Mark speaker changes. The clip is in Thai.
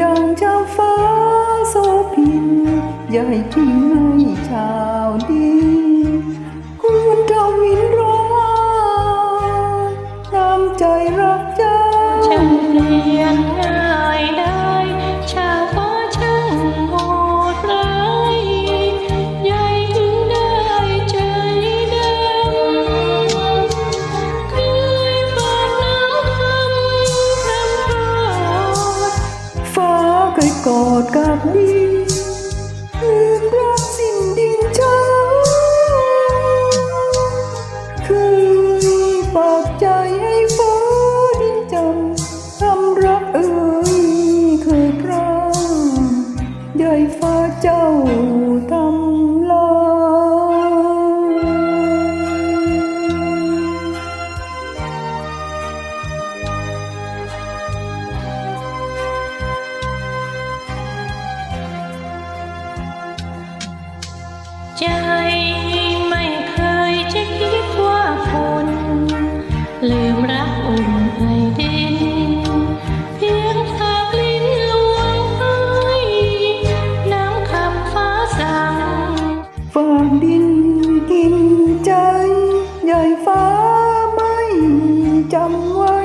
Speaker 1: ดังเจ้าฟ้าโซพินยาให้ทิ้งให้ชา กอดกับนี้
Speaker 2: ใจไม่เคยจะคิดว่าคนลืมรักอุ่นไอดิน เพียงสากลิ้นลวงน้ำคำฟ้าสั่ง
Speaker 1: ฝากดินกินใจ ใหญ่ฟ้าไม่จำไว้